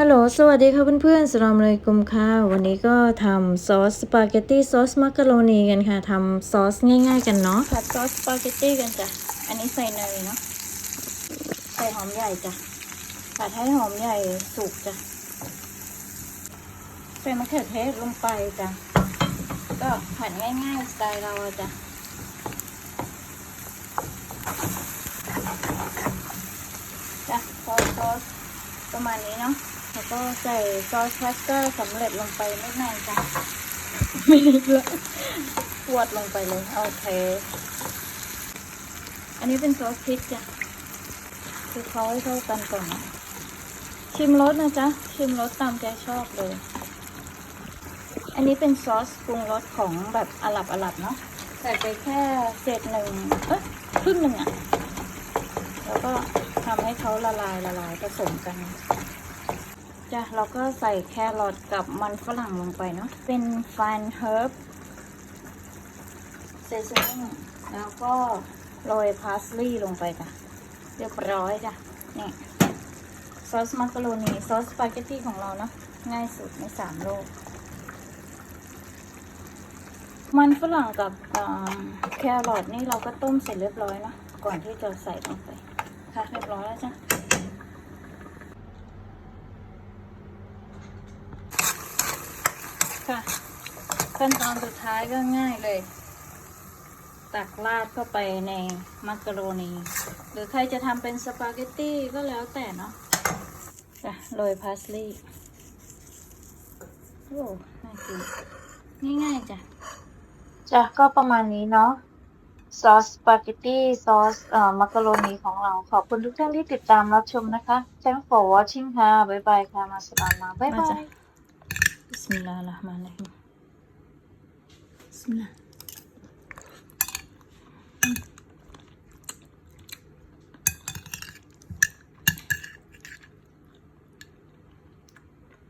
ฮัลโหล สวัสดีค่ะเพื่อนๆสลามเลยกุมค่ะ วันนี้ก็ทำซอสสปาเกตตี้ซอสมักกะโรนีกันค่ะ ทำซอสง่ายๆกันเนาะผัดซอสสปาเกตตี้กันจ้ะ อันนี้ใส่เนยเนาะ ใส่หอมใหญ่จ้ะ ผัดให้หอมใหญ่สุกจ้ะ ใส่มะเขือเทศลงไปจ้ะ ก็ผัดง่ายๆสไตล์เราจ้ะจ้ะซอสซอส ประมาณนี้เนาะแล้วก็ใส่ซอสพาสต้าสำเร็จลงไปนิดหน่อยจ้ะไม่ได้ละปวดลงไปเลยโอเคอันนี้เป็นซอสพริกจ้ะคือเขาให้เข้ากันก่อนนะชิมรสนะจ๊ะ ชิมรสตามใจชอบเลย อันนี้เป็นซอสปรุงรสของแบบอาหรับอาหรับเนาะใส่ไปแค่เศษหนึ่งเอ้ยครึ่งหนึ่งอะ ให้เขาละลายละลายผสมกันจ้ะเราก็ใส่แครอทกับมันฝรั่งลงไปเนาะเป็นฟันเฮิร์บเซซามิแล้วก็โรยพาสลีย์ลงไปจ้ะเรียบร้อยจ้ะนี่ซอสมักกะโรนีซอสสปาเกตตี้ของเราเนาะง่ายสุดในสามโลก มันฝรั่งกับแครอทนี่เราก็ต้มเสร็จเรียบร้อยนะก่อนที่จะใส่ลงไป ค่ะเรียบร้อยแล้วจ้ะค่ะขั้นตอนสุดท้ายก็ง่ายเลย ตักราดเข้าไปในมักกะโรนี หรือใครจะทำเป็นสปาเกตตี้ก็แล้วแต่เนาะจ้ะโรยพาสลีย์โอ้น่ากินง่ายๆจ้ะ จ้ะก็ประมาณนี้เนาะ ซอสสปาเกตตี้ซอสเอ่อมักกะโรนีของเรา ขอบคุณทุกท่านที่ติดตามรับชมนะคะ Thanks for watching ค่ะ บ๊ายบายค่ะ มาสลามาบ๊ายบาย บิสมิลลาห์ละห์มานิรเราะฮีมบิสมิลลาห์